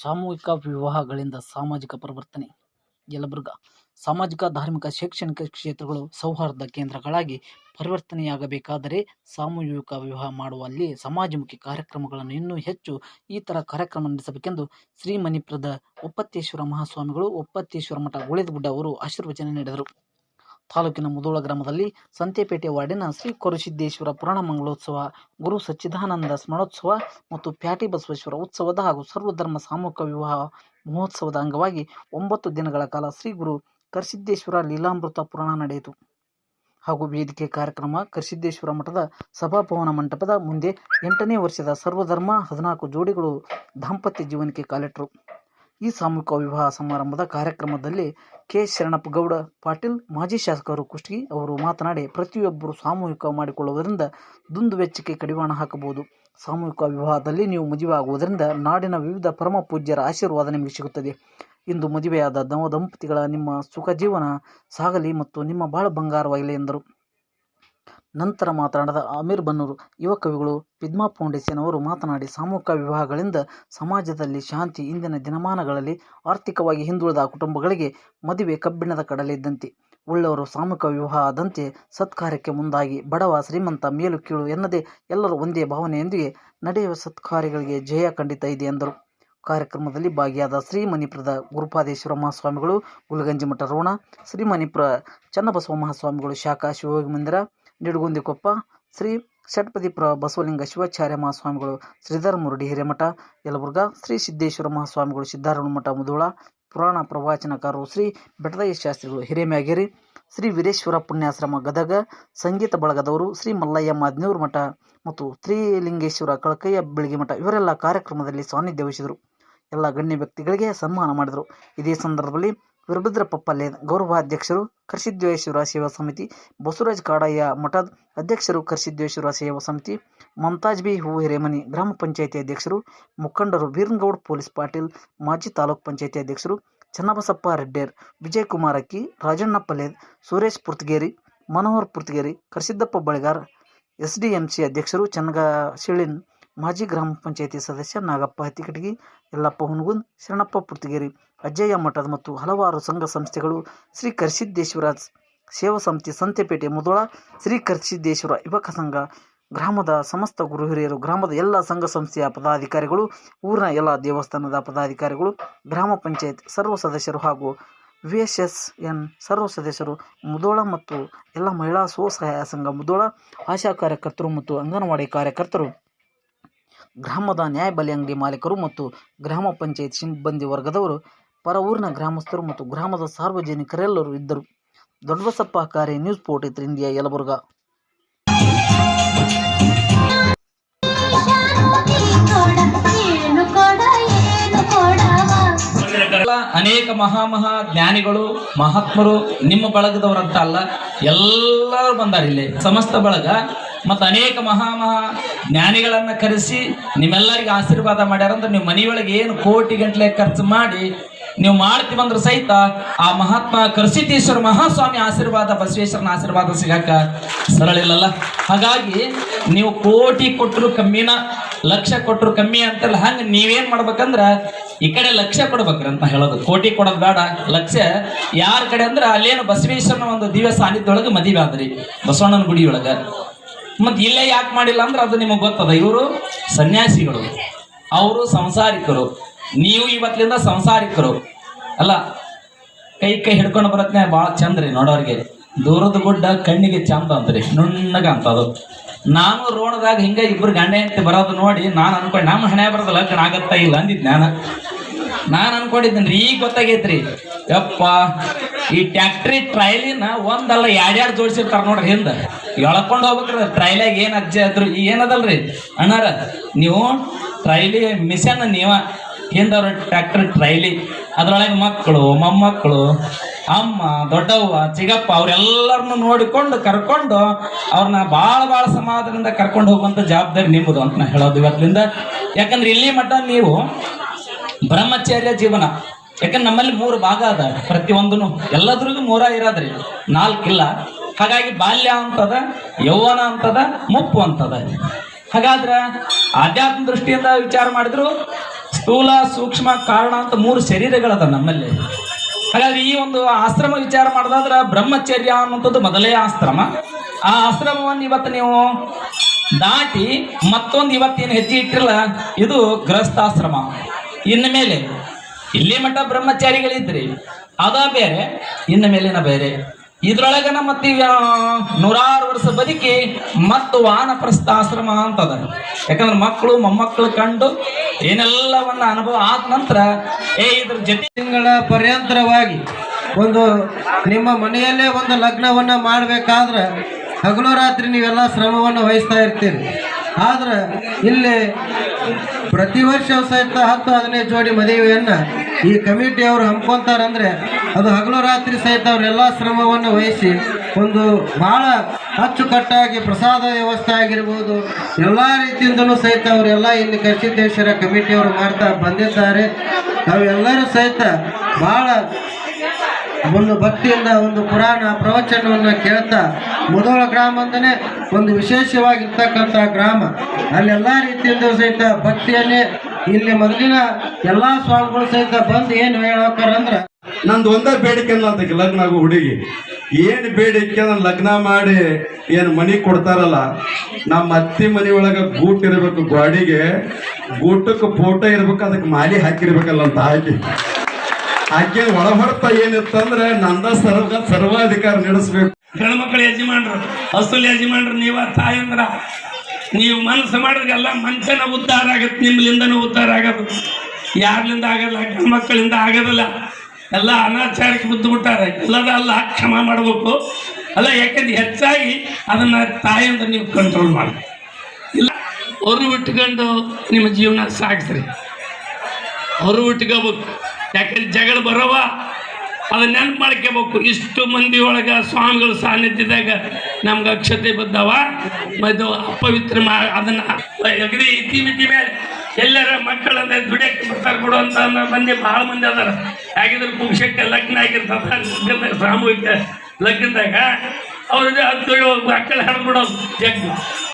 ಸಾಮೂಹಿಕ ವಿವಾಹಗಳಿಂದ ಸಾಮಾಜಿಕ ಪರಿವರ್ತನೆ. ಯಲಬುರ್ಗ ಸಾಮಾಜಿಕ, ಧಾರ್ಮಿಕ, ಶೈಕ್ಷಣಿಕ ಕ್ಷೇತ್ರಗಳು ಸೌಹಾರ್ದ ಕೇಂದ್ರಗಳಾಗಿ ಪರಿವರ್ತನೆಯಾಗಬೇಕಾದರೆ ಸಾಮೂಹಿಕ ವಿವಾಹ ಮಾಡುವಲ್ಲಿ ಸಮಾಜಮುಖಿ ಕಾರ್ಯಕ್ರಮಗಳನ್ನು ಇನ್ನೂ ಹೆಚ್ಚು ಈ ಥರ ಕಾರ್ಯಕ್ರಮ ನಡೆಸಬೇಕೆಂದು ಶ್ರೀ ಮಣಿಪುರದ ಒಪ್ಪತ್ತೇಶ್ವರ ಮಹಾಸ್ವಾಮಿಗಳು ಒಪ್ಪತ್ತೇಶ್ವರ ಮಠ ಗುಳೇದಗುಡ್ಡ ಅವರು ಆಶೀರ್ವಚನ ನೀಡಿದರು. ತಾಲೂಕಿನ ಮುದೋಳ ಗ್ರಾಮದಲ್ಲಿ ಸಂತೆಪೇಟೆ ವಾರ್ಡಿನ ಶ್ರೀ ಕೊರಸಿದ್ದೇಶ್ವರ ಪುರಾಣ ಮಂಗಳೋತ್ಸವ, ಗುರು ಸಚ್ಚಿದಾನಂದ ಸ್ಮರಣೋತ್ಸವ ಮತ್ತು ಪ್ಯಾಟಿ ಬಸವೇಶ್ವರ ಉತ್ಸವದ ಹಾಗೂ ಸರ್ವಧರ್ಮ ಸಾಮೂಹಿಕ ವಿವಾಹ ಮಹೋತ್ಸವದ ಅಂಗವಾಗಿ ಒಂಬತ್ತು ದಿನಗಳ ಕಾಲ ಶ್ರೀ ಗುರು ಕರಸಿದ್ದೇಶ್ವರ ಲೀಲಾಮೃತ ಪುರಾಣ ನಡೆಯಿತು. ಹಾಗೂ ವೇದಿಕೆ ಕಾರ್ಯಕ್ರಮ ಕರಸಿದ್ದೇಶ್ವರ ಮಠದ ಸಭಾಭವನ ಮಂಟಪದ ಮುಂದೆ ಎಂಟನೇ ವರ್ಷದ ಸರ್ವಧರ್ಮ ಹದಿನಾಲ್ಕು ಜೋಡಿಗಳು ದಾಂಪತ್ಯ ಜೀವನಕ್ಕೆ ಕಾಲಿಟ್ಟರು. ಈ ಸಾಮೂಹಿಕ ವಿವಾಹ ಸಮಾರಂಭದ ಕಾರ್ಯಕ್ರಮದಲ್ಲಿ ಕೆ. ಶರಣಪ್ಪ ಗೌಡ ಪಾಟೀಲ್, ಮಾಜಿ ಶಾಸಕರು ಕುಷ್ಟಗಿ ಅವರು ಮಾತನಾಡಿ, ಪ್ರತಿಯೊಬ್ಬರು ಸಾಮೂಹಿಕ ಮಾಡಿಕೊಳ್ಳುವುದರಿಂದ ದುಂದು ವೆಚ್ಚಕ್ಕೆ ಕಡಿವಾಣ ಹಾಕಬಹುದು. ಸಾಮೂಹಿಕ ವಿವಾಹದಲ್ಲಿ ನೀವು ಮದುವೆ ಆಗುವುದರಿಂದ ನಾಡಿನ ವಿವಿಧ ಪರಮ ಪೂಜ್ಯರ ಆಶೀರ್ವಾದ ನಿಮಗೆ ಸಿಗುತ್ತದೆ. ಇಂದು ಮದುವೆಯಾದ ನವ ದಂಪತಿಗಳ ನಿಮ್ಮ ಸುಖ ಜೀವನ ಸಾಗಲಿ ಮತ್ತು ನಿಮ್ಮ ಬಾಳ ಬಂಗಾರವಾಗಲಿ ಎಂದರು. ನಂತರ ಮಾತನಾಡಿದ ಅಮೀರ್ ಬನ್ನೂರು, ಯುವ ಕವಿಗಳು ಪಿದ್ಮಾ ಫೌಂಡೇಶನ್ ಅವರು ಮಾತನಾಡಿ, ಸಾಮೂಹಿಕ ವಿವಾಹಗಳಿಂದ ಸಮಾಜದಲ್ಲಿ ಶಾಂತಿ, ಇಂದಿನ ದಿನಮಾನಗಳಲ್ಲಿ ಆರ್ಥಿಕವಾಗಿ ಹಿಂದುಳಿದ ಕುಟುಂಬಗಳಿಗೆ ಮದುವೆ ಕಬ್ಬಿಣದ ಕಡಲೆ ಇದ್ದಂತೆ. ಉಳ್ಳವರು ಸಾಮೂಹಿಕ ವಿವಾಹ ಆದಂತೆ ಸತ್ಕಾರ್ಯಕ್ಕೆ ಮುಂದಾಗಿ, ಬಡವ ಶ್ರೀಮಂತ ಮೇಲು ಕೀಳು ಎನ್ನದೇ ಎಲ್ಲರೂ ಒಂದೇ ಭಾವನೆಯೊಂದಿಗೆ ನಡೆಯುವ ಸತ್ಕಾರ್ಯಗಳಿಗೆ ಜಯ ಖಂಡಿತ ಇದೆ ಎಂದರು. ಕಾರ್ಯಕ್ರಮದಲ್ಲಿ ಭಾಗಿಯಾದ ಶ್ರೀ ಮಣಿಪುರದ ಗುರುಪಾದೇಶ್ವರ ಮಹಾಸ್ವಾಮಿಗಳು ಗುಲಗಂಜಿ ಮಠ ರೋಣ ಶ್ರೀ ಮಣಿಪುರ ಚನ್ನಬಸವ ಮಹಾಸ್ವಾಮಿಗಳು ಶಾಖಾ ಶಿವಯೋಗಿ ಮಂದಿರ ನಿಡಗುಂದಿಕೊಪ್ಪ, ಶ್ರೀ ಷಟ್ಪದಿಪುರ ಬಸವಲಿಂಗ ಶಿವಾಚಾರ್ಯ ಮಹಾಸ್ವಾಮಿಗಳು, ಶ್ರೀಧರ ಮುರುಡಿ ಹಿರೇಮಠ, ಯಲಬುರ್ಗ, ಶ್ರೀ ಸಿದ್ದೇಶ್ವರ ಮಹಾಸ್ವಾಮಿಗಳು ಸಿದ್ದಾರೂಢ ಮಠ ಮುಧೋಳ, ಪುರಾಣ ಪ್ರವಚನಕಾರರು, ಶ್ರೀ ಬೆಟ್ಟದಯ್ಯ ಶಾಸ್ತ್ರಿಗಳು, ಹಿರೇಮ್ಯಾಗೇರಿ, ಶ್ರೀ ವೀರೇಶ್ವರ ಪುಣ್ಯಾಶ್ರಮ ಗದಗ, ಸಂಗೀತ ಬಳಗದವರು, ಶ್ರೀ ಮಲ್ಲಯ್ಯ ಮಾದ್ನೂರು ಮಠ ಮತ್ತು ಶ್ರೀಲಿಂಗೇಶ್ವರ ಕಳಕಯ್ಯ ಬೆಳಗ್ಗೆ ಮಠ, ಇವರೆಲ್ಲ ಕಾರ್ಯಕ್ರಮದಲ್ಲಿ ಸಾನ್ನಿಧ್ಯ ವಹಿಸಿದರು. ಎಲ್ಲ ಗಣ್ಯ ವ್ಯಕ್ತಿಗಳಿಗೆ ಸನ್ಮಾನ ಮಾಡಿದರು. ಇದೇ ಸಂದರ್ಭದಲ್ಲಿ ವೀರಭದ್ರ ಪಲ್ಲೇನ್ ಗೌರವಾಧ್ಯಕ್ಷರು ಕರ್ಸಿದ್ದೇಶ್ವರ ಸೇವಾ ಸಮಿತಿ, ಬಸವರಾಜ್ ಕಾಡಯ್ಯ ಮಠದ ಅಧ್ಯಕ್ಷರು ಕರ್ಸಿದ್ದೇಶ್ವರ ಸೇವಾ ಸಮಿತಿ ಮಮತಾಜ್ ಬಿ ಹೂ ಹಿರೇಮನಿ ಗ್ರಾಮ ಪಂಚಾಯಿತಿ ಅಧ್ಯಕ್ಷರು, ಮುಖಂಡರು ಬೀರನ್ಗೌಡ್ ಪೊಲೀಸ್ ಪಾಟೀಲ್, ಮಾಜಿ ತಾಲೂಕ್ ಪಂಚಾಯಿತಿ ಅಧ್ಯಕ್ಷರು, Channabasappa Redder, Vijayakumar Akki, Rajanna Palled Suresh Purtageri, Manohar Purtageri, Karsiddappa Balagar S D M C ಅಧ್ಯಕ್ಷರು ಚನ್ನಗ ಶಿಳಿನ್ ಮಾಜಿ ಗ್ರಾಮ ಪಂಚಾಯಿತಿ ಸದಸ್ಯ ನಾಗಪ್ಪ ಹತ್ತಿಕಟಗಿ ಯಲ್ಲಪ್ಪ ಹುನಗುಂದ್, ಶರಣಪ್ಪ ಪುರ್ತಿಗೇರಿ ಅಜ್ಜಯ್ಯ ಮಠದ ಮತ್ತು ಹಲವಾರು ಸಂಘ ಸಂಸ್ಥೆಗಳು ಶ್ರೀ ಕರ್ಸಿದ್ದೇಶ್ವರ ಸೇವಾ ಸಮಿತಿ, ಸಂತೆಪೇಟೆ, ಮುದೋಳ, ಶ್ರೀ ಕರ್ಸಿದ್ದೇಶ್ವರ ಯುವಕ ಸಂಘ, ಗ್ರಾಮದ ಸಮಸ್ತ ಗುರು ಹಿರಿಯರು, ಗ್ರಾಮದ ಎಲ್ಲ ಸಂಘ ಸಂಸ್ಥೆಯ ಪದಾಧಿಕಾರಿಗಳು, ಊರಿನ ಎಲ್ಲ ದೇವಸ್ಥಾನದ ಪದಾಧಿಕಾರಿಗಳು, ಗ್ರಾಮ ಪಂಚಾಯತ್ ಸರ್ವ ಸದಸ್ಯರು ಹಾಗೂ ವಿ ಎಸ್ ಎಸ್ ಎನ್ ಸರ್ವ ಸದಸ್ಯರು, ಮುದೋಳ ಮತ್ತು ಎಲ್ಲ ಮಹಿಳಾ ಸ್ವಸಹಾಯ ಸಂಘ, ಮುದೋಳ ಆಶಾ ಕಾರ್ಯಕರ್ತರು ಮತ್ತು ಅಂಗನವಾಡಿ ಕಾರ್ಯಕರ್ತರು. ಗ್ರಾಮದ ನ್ಯಾಯಬೆಲೆ ಅಂಗಡಿ ಮಾಲೀಕರು ಮತ್ತು ಗ್ರಾಮ ಪಂಚಾಯತ್ ಸಿಬ್ಬಂದಿ ವರ್ಗದವರು, ಪರ ಊರಿನ ಗ್ರಾಮಸ್ಥರು ಮತ್ತು ಗ್ರಾಮದ ಸಾರ್ವಜನಿಕರೆಲ್ಲರೂ ಇದ್ದರು. ದೊಡ್ಡಬಸಪ್ಪ ಕಾರ್ಯ ನ್ಯೂಸ್ ಪೋರ್ಟ್ ಇಂಡಿಯಾ, ಯಲಬುರ್ಗಾ. ಅನೇಕ ಮಹಾ ಮಹಾ ಜ್ಞಾನಿಗಳು, ಮಹಾತ್ಮರು ನಿಮ್ಮ ಬಳಗದವರಂತ ಅಲ್ಲ, ಎಲ್ಲರೂ ಬಂದಾರ ಇಲ್ಲಿ. ಸಮಸ್ತ ಬಳಗ ಮತ್ತು ಅನೇಕ ಮಹಾ ಮಹಾ ಜ್ಞಾನಿಗಳನ್ನ ಕರೆಸಿ ನಿಮ್ಮೆಲ್ಲರಿಗೆ ಆಶೀರ್ವಾದ ಮಾಡ್ಯಾರ ಅಂದ್ರೆ ನೀವು ಮನೆಯೊಳಗೆ ಏನು ಕೋಟಿ ಗಂಟಲೆ ಖರ್ಚು ಮಾಡಿ ನೀವು ಮಾಡ್ತಿ ಬಂದ್ರೆ ಸಹಿತ ಆ ಮಹಾತ್ಮ ಕರ್ಸಿದ್ದೀಶ್ವರ ಮಹಾಸ್ವಾಮಿ ಆಶೀರ್ವಾದ, ಬಸವೇಶ್ವರನ ಆಶೀರ್ವಾದ ಸಿಗಾಕ ಸರಳ ಇಲ್ಲಲ್ಲ? ಹಾಗಾಗಿ ನೀವು ಕೋಟಿ ಕೊಟ್ಟರು ಕಮ್ಮಿನ, ಲಕ್ಷ ಕೊಟ್ಟರು ಕಮ್ಮಿ ಅಂತಲ್ಲ, ಹಂಗೆ ನೀವೇನು ಮಾಡ್ಬೇಕಂದ್ರೆ ಈ ಕಡೆ ಲಕ್ಷ ಕೊಡ್ಬೇಕ್ರಿ ಅಂತ ಹೇಳೋದು. ಕೋಟಿ ಕೊಡೋದು ಬೇಡ, ಲಕ್ಷ ಯಾರ ಕಡೆ ಅಂದ್ರೆ ಅಲ್ಲೇನು ಬಸವೇಶ್ವರನ ಒಂದು ದಿವ್ಯ ಸಾನ್ನಿಧ್ಯ ಮದುವೆ ಆದ್ರಿ, ಬಸವಣ್ಣನ ಗುಡಿ ಒಳಗ ಮತ್ ಇಲ್ಲೇ ಯಾಕೆ ಮಾಡಿಲ್ಲ ಅಂದ್ರೆ ಅದು ನಿಮಗೆ ಗೊತ್ತದ, ಇವರು ಸನ್ಯಾಸಿಗಳು, ಅವರು ಸಂಸಾರಿಕರು. ನೀವು ಇವತ್ತಿಂದ ಸಂಸಾರಿಕರು. ಅಲ್ಲ, ಕೈ ಕೈ ಹಿಡ್ಕೊಂಡು ಬರತ್ನೆ ಭಾಳ ಚಂದ ರೀ ನೋಡೋರಿಗೆ. ದೂರದ ಗುಡ್ಡ ಕಣ್ಣಿಗೆ ಚಂದ ಅಂತ್ರಿ ನುಣ್ಣಗ ಅಂತದು ನಾನು ರೋಣದಾಗ ಹಿಂಗ ಇಬ್ರು ಗಂಡ ಅಂತ ಬರೋದು ನೋಡಿ, ನಾನು ಅನ್ಕೊಂಡು, ನಮ್ಮ ಹಣೆ ಬರೋದು ಲಗ್ನ ಆಗತ್ತಾ ಇಲ್ಲ ಅಂದಿದ್ ನಾನು ನಾನು ಅನ್ಕೊಂಡಿದ್ದೀನಿ ಈಗ ಗೊತ್ತಾಗೈತ್ರಿ. ಯಪ್ಪ, ಈ ಟ್ಯಾಕ್ಟ್ರಿ ಟ್ರೈಲಿನ ಒಂದಲ್ಲ ಎರಡ್ಯಾರು ಜೋಡಿಸಿರ್ತಾರ ನೋಡ್ರಿ ಹಿಂದ. ಎಳ್ಕೊಂಡು ಹೋಗ್ಬೇಕ್ರಿ ಟ್ರೈಲಾಗ ಏನ್ ಆದ್ರು ಏನು ಏನದಲ್ರಿ? ಅಣ್ಣಾರ, ನೀವು ಟ್ರೈಲಿ ಮಿಷನ್ ನೀವ, ಹಿಂದವ್ರ ಟ್ಯಾಕ್ಟ್ರಿ ಟ್ರೈಲಿ, ಅದ್ರೊಳಗೆ ಮಕ್ಕಳು ಮೊಮ್ಮಕ್ಕಳು ಅಮ್ಮ, ದೊಡ್ಡವ್ವ, ಚಿಗಪ್ಪ ಅವ್ರೆಲ್ಲರನ್ನು ನೋಡಿಕೊಂಡು ಕರ್ಕೊಂಡು ಅವ್ರನ್ನ ಭಾಳ ಭಾಳ ಸಮಾಧಾನದಿಂದ ಕರ್ಕೊಂಡು ಹೋಗುವಂಥ ಜವಾಬ್ದಾರಿ ನಿಮ್ಮದು ಅಂತ ನಾ ಹೇಳೋದು ಇವತ್ತಿನಿಂದ ಯಾಕಂದ್ರೆ ಇಲ್ಲಿ ಮಟ್ಟ ನೀವು ಬ್ರಹ್ಮಚರ್ಯ ಜೀವನ. ಯಾಕಂದ್ರೆ ನಮ್ಮಲ್ಲಿ ಮೂರು ಭಾಗ ಅದ. ಪ್ರತಿಯೊಂದನು ಎಲ್ಲದ್ರಿಗೂ ಮೂರ ಇರೋದ್ರಿ. ನಾಲ್ಕಿಲ್ಲ ಹಾಗಾಗಿ ಬಾಲ್ಯ ಅಂತದ, ಯೌವನ ಅಂತದ, ಮುಪ್ಪು ಅಂತದ. ಹಾಗಾದ್ರೆ ಆಧ್ಯಾತ್ಮ ದೃಷ್ಟಿಯಿಂದ ವಿಚಾರ ಮಾಡಿದ್ರು, ಸ್ಥೂಲ, ಸೂಕ್ಷ್ಮ, ಕಾರಣ ಅಂತ ಮೂರು ಶರೀರಗಳದ ನಮ್ಮಲ್ಲಿ. ಹಾಗಾದ್ರೆ ಈ ಒಂದು ಆಶ್ರಮ ವಿಚಾರ ಮಾಡೋದಾದ್ರೆ ಬ್ರಹ್ಮಚರ್ಯ ಅನ್ನುವಂಥದ್ದು ಮೊದಲೇ ಆಶ್ರಮ. ಆ ಆಶ್ರಮವನ್ನು ಇವತ್ತು ನೀವು ದಾಟಿ ಮತ್ತೊಂದು ಇವತ್ತೇನು ಹೆಜ್ಜೆ ಇಟ್ಟಿರಲ್ಲ, ಇದು ಗೃಹಸ್ಥಾಶ್ರಮ. ಇನ್ನು ಮೇಲೆ. ಇಲ್ಲಿ ಮಠ ಬ್ರಹ್ಮಚಾರಿಗಳಿದ್ರಿ. ಅದ ಬೇರೆ, ಇನ್ನು ಮೇಲಿನ ಬೇರೆ. ಇದ್ರೊಳಗನ ಮತ್ತೆ ನೂರಾರು ವರ್ಷ ಬದುಕಿ ಮತ್ತು ವಾನಪ್ರಸ್ಥಾಶ್ರಮ ಅಂತದ. ಯಾಕಂದ್ರೆ ಮಕ್ಕಳು, ಮೊಮ್ಮಕ್ಕಳು ಕಂಡು ಏನೆಲ್ಲವನ್ನ ಅನುಭವ ಆದ ನಂತರ, ಏ, ಇದ್ರ ಜೊತೆ ತಿಂಗಳ ಪರ್ಯಂತರವಾಗಿ ಒಂದು ನಿಮ್ಮ ಮನೆಯಲ್ಲೇ ಒಂದು ಲಗ್ನವನ್ನು ಮಾಡಬೇಕಾದ್ರೆ ಹಗಲು ರಾತ್ರಿ ನೀವೆಲ್ಲ ಶ್ರಮವನ್ನು ವಹಿಸ್ತಾ ಇರ್ತೀರಿ. ಆದ್ರೆ ಇಲ್ಲಿ ಪ್ರತಿ ವರ್ಷ ಸಹಿತ ಹತ್ತು ಹದಿನೈದು ಜೋಡಿ ಮದುವೆಯನ್ನು ಈ ಕಮಿಟಿಯವರು ಹಮ್ಕೊಂತಾರಂದ್ರೆ ಅದು ಹಗಲು ರಾತ್ರಿ ಸಹಿತ ಅವರೆಲ್ಲ ಶ್ರಮವನ್ನು ವಹಿಸಿ ಒಂದು ಬಹಳ ಅಚ್ಚುಕಟ್ಟಾಗಿ ಪ್ರಸಾದ ವ್ಯವಸ್ಥೆ ಆಗಿರ್ಬೋದು. ಎಲ್ಲ ರೀತಿಯಿಂದಲೂ ಸಹಿತ ಅವರೆಲ್ಲ ಇಲ್ಲಿ ಕರ್ಸಿದ್ದೇಶ್ವರ ಕಮಿಟಿಯವರು ಮಾಡ್ತಾ ಬಂದಿದ್ದಾರೆ. ನಾವೆಲ್ಲರೂ ಸಹಿತ ಬಹಳ ಒಂದು ಭಕ್ತಿಯಿಂದ ಒಂದು ಪುರಾಣ ಪ್ರವಚನವನ್ನು ಕೇಳ್ತಾ ಮುದೋಳ ಗ್ರಾಮ ಅಂತಲೇ ಒಂದು ವಿಶೇಷವಾಗಿರ್ತಕ್ಕಂಥ ಗ್ರಾಮ. ಅಲ್ಲೆಲ್ಲ ರೀತಿಯಿಂದ ಸಹಿತ ಭಕ್ತಿಯನ್ನೇ ಇಲ್ಲಿ ಮೊದಲಿನ ಎಲ್ಲ ಸ್ವಾಮಿಗಳು ಸಹಿತ ಬಂದು ಏನು ಹೇಳೋಕರಂದ್ರೆ ನಂದು ಒಂದೇ ಬೇಡಿಕೆ ಅಂತ ಲಗ್ನ ಆಗೋ ಹುಡುಗಿ. ಏನು ಬೇಡಿಕೆ ನಾನು ಲಗ್ನ ಮಾಡಿ ಏನು ಮನಿ ಕೊಡ್ತಾರಲ್ಲ, ನಮ್ಮ ಅತ್ತಿ ಮನಿ ಒಳಗೆ ಗೂಟ್ ಇರಬೇಕು ಗಾಡಿಗೆ, ಗೂಟಕ್ಕೆ ಫೋಟೋ ಇರ್ಬೇಕು, ಅದಕ್ಕೆ ಮಾಲಿ ಹಾಕಿರ್ಬೇಕಲ್ಲ ಅಂತ ಹಾಕಿ. ಆಕೆ ಒಳ ಹೊರತ ಏನಿತ್ತಂದ್ರೆ ನಂದ ಸರ್ವ ಸರ್ವಾಧಿಕಾರ ನಡೆಸ್ಬೇಕು. ಹೆಣ್ಮಕ್ಳು ಯಜಮಾನ್ರು ಅಸಲು ಯಜಮಾನ್ರು, ನೀವ ತಾಯಂದ್ರ, ನೀವು ಮನಸ್ಸು ಮಾಡಿದ್ರೆ ಎಲ್ಲ ಮನುಷ್ಯನ ಉದ್ಧಾರ ಆಗತ್ತೆ, ನಿಮ್ಲಿಂದನೂ ಉದ್ಧಾರ ಆಗೋದು ಯಾರ್ಲಿಂದ ಆಗಲ್ಲ ಗಂಡ್ಮಕ್ಕಳಿಂದ ಆಗೋದಿಲ್ಲ. ಎಲ್ಲ ಅನಾಚಾರಕ್ಕೆ ಬಿದ್ದು ಬಿಟ್ಟಾರೆ ಎಲ್ಲದ ಅಲ್ಲ, ಕ್ಷಮ ಮಾಡಬೇಕು. ಅಲ್ಲ, ಯಾಕಂದ್ರೆ ಹೆಚ್ಚಾಗಿ ಅದನ್ನ ತಾಯಂದ್ರೆ ನೀವು ಕಂಟ್ರೋಲ್ ಮಾಡಿ ಇಲ್ಲ ಅವ್ರು ಬಿಟ್ಕೊಂಡು ನಿಮ್ಮ ಜೀವನ ಸಾಗಿಸ್ರಿ. ಅವರು ಇಟ್ಕೋಬೇಕು ಯಾಕಂದ್ರೆ ಜಗಳ ಬರವ? ಅದನ್ನ ನೆನಪು ಮಾಡ್ಕೋಬೇಕು ಇಷ್ಟು ಮಂದಿ ಒಳಗೆ ಸ್ವಾಮಿಗಳ ಸಾನ್ನಿಧ್ಯದಾಗ ನಮ್ಗೆ ಅಕ್ಷತೆ ಬಂದವ. ಮತ್ತು ಅಪವಿತ್ರ ಮಾ ಅದನ್ನ ಇತಿ ಮಿತಿ ಮೇಲೆ ಎಲ್ಲರ ಮಕ್ಕಳನ್ನ ದುಡಿಯಕ್ಕೆ ಬರ್ತಾರೆ ಕೊಡು ಅಂತ ಮಂದಿ ಭಾಳ ಮಂದಿ ಅದಾರ. ಹಾಗಿದ್ರೆ ಪುರುಷಕ್ಕೆ ಲಗ್ನ ಆಗಿರ್ತದ. ಲಗ್ನದಾಗ ಸಾಮೂಹಿಕ ಲಗ್ನದಾಗ ಅವ್ರಿಗೆ ಹತ್ತು ಮಕ್ಕಳು ಹಾಡ್ಬಿಡೋದು ಜಗ್ಗು